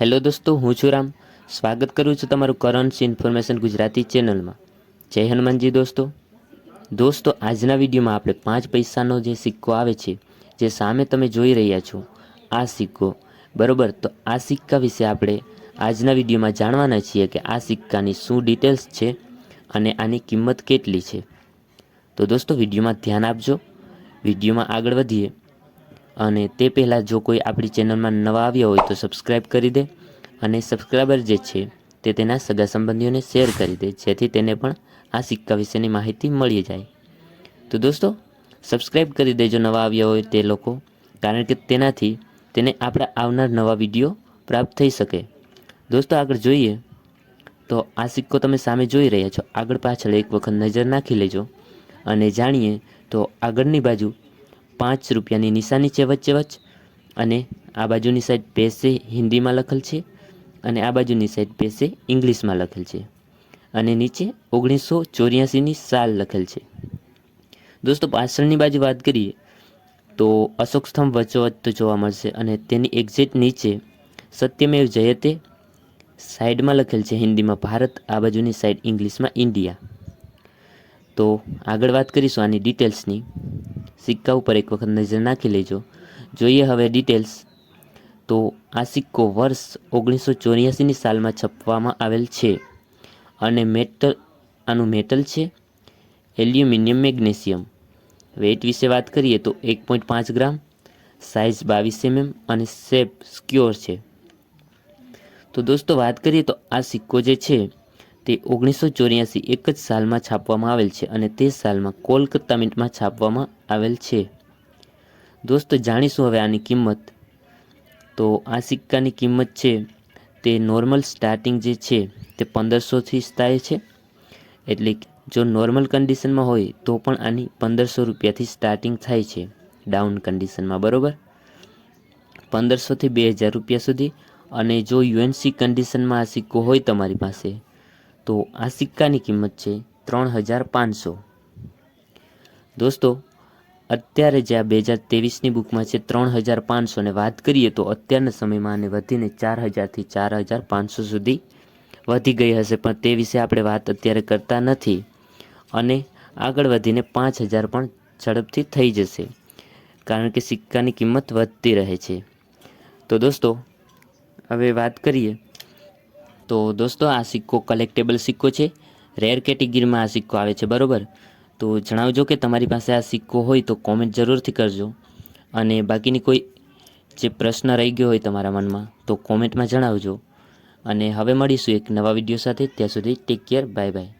Hello દોસ્તો, હું છું રામ. સ્વાગત કરું છું તમારું કરન્સ ઇન્ફોર્મેશન ગુજરાતી ચેનલમાં જય હનુમાનજી દોસ્તો. દોસ્તો, આજના વિડીયોમાં આપણે પાંચ પૈસાનો જે સિક્કો આવે છે, જે સામે તમે જોઈ રહ્યા છો, આ સિક્કો. બરોબર, તો આ સિક્કા વિશે આપણે આજના વિડીયોમાં જાણવાના છીએ કે આ સિક્કાની શું ડિટેલ્સ છે અને આની કિંમત કેટલી છે. તો દોસ્તો, વિડીયોમાં ધ્યાન આપજો. વિડીયોમાં આગળ વધીએ. અને તે પહેલાં જો કોઈ આપણી ચેનલમાં નવા આવ્યા હોય તો સબસ્ક્રાઈબ કરી દે અને સબસ્ક્રાઈબર જે છે તે તેના સગા સંબંધીઓને શેર કરી દે, જેથી તેને પણ આ સિક્કા વિશેની માહિતી મળી જાય. તો દોસ્તો સબસ્ક્રાઈબ કરી દેજો નવા આવ્યા હોય તે લોકો, કારણ કે તેનાથી તેને આપણા આવનાર નવા વીડિયો પ્રાપ્ત થઈ શકે. દોસ્તો, આગળ જોઈએ. તો આ સિક્કો તમે સામે જોઈ રહ્યા છો. આગળ પાછળ એક વખત નજર નાખી લેજો અને જાણીએ તો આગળની બાજુ પાંચ રૂપિયાની નિશાની છે વચ્ચે વચ્ચ. અને આ બાજુની સાઈડ પેસે હિન્દીમાં લખેલ છે અને આ બાજુની સાઈડ પેસે ઇંગ્લિશમાં લખેલ છે. અને નીચે ઓગણીસો ચોર્યાસીની સાલ લખેલ છે. દોસ્તો પાછળની બાજુ વાત કરીએ, તો અશોક સ્તંભ વચ્ચોવચ્ચ જોવા મળશે અને તેની એક્ઝેક્ટ નીચે સત્યમેવ જયતે સાઈડમાં લખેલ છે હિન્દીમાં, ભારત, આ બાજુની સાઈડ ઇંગ્લિશમાં ઇન્ડિયા. તો આગળ વાત કરીશું આની ડિટેલ્સની સિક્કા ઉપર એક વખત નજર નાખી લેજો. જોઈએ હવે ડિટેલ્સ. તો આ સિક્કો વર્ષ ઓગણીસો ચોર્યાસીની સાલમાં છપવામાં આવેલ છે અને મેટલ, આનું મેટલ છે એલ્યુમિનિયમ મેગ્નેશિયમ. વેઇટ વિશે વાત કરીએ તો એક પોઈન્ટ પાંચ ગ્રામ સાઇઝ બાવીસ એમએમ અને શેપ સ્ક્યોર છે. તો દોસ્તો વાત કરીએ તો આ સિક્કો જે છે તે ઓગણીસો ચોર્યાસી એક જ સાલમાં છાપવામાં આવેલ છે અને તે સાલમાં કોલકાતા મિન્ટમાં છાપવામાં આવેલ છે. દોસ્તો, જાણીશું હવે આની કિંમત? તો આ સિક્કાની કિંમત છે, તે નોર્મલ સ્ટાર્ટિંગ જે છે, તે પંદરસોથી થાય છે. એટલે જો નોર્મલ કન્ડિશનમાં હોય, તો પણ આની પંદરસો રૂપિયાથી સ્ટાર્ટિંગ થાય છે, ડાઉન કન્ડિશનમાં, બરાબર? પંદરસોથી બે હજાર રૂપિયા સુધી. અને જો યુએનસી કન્ડિશનમાં આ સિક્કો હોય તમારી પાસે તો આ સિક્કાની કિંમત છે ત્રણ હજાર પાંચસો. દોસ્તો, અત્યારે જે આ બે હજાર તેવીસની બુકમાં છે ત્રણ હજાર પાંચસો ને વાત કરીએ તો અત્યારના સમયમાં આને વધીને ચાર હજારથી ચાર હજાર પાંચસો સુધી વધી ગઈ હશે, પણ તે વિશે આપણે વાત અત્યારે કરતા નથી. અને આગળ વધીને પાંચ હજાર પણ ઝડપથી થઈ જશે, કારણ કે સિક્કાની કિંમત વધતી રહે છે. તો દોસ્તો, હવે વાત કરીએ તો દોસ્તો આ સિક્કો કલેક્ટેબલ સિક્કો છે. રેર કેટેગરીમાં આ સિક્કો આવે છે, બરાબર? તો જણાવજો કે તમારી પાસે આ સિક્કો હોય તો કોમેન્ટ જરૂરથી કરજો. અને બાકીની કોઈ જે પ્રશ્ન રહી ગયો હોય તમારા મનમાં તો કોમેન્ટમાં જણાવજો. અને હવે મળીશું એક નવા વીડિયો સાથે. ત્યાં સુધી ટેક કેર બાય બાય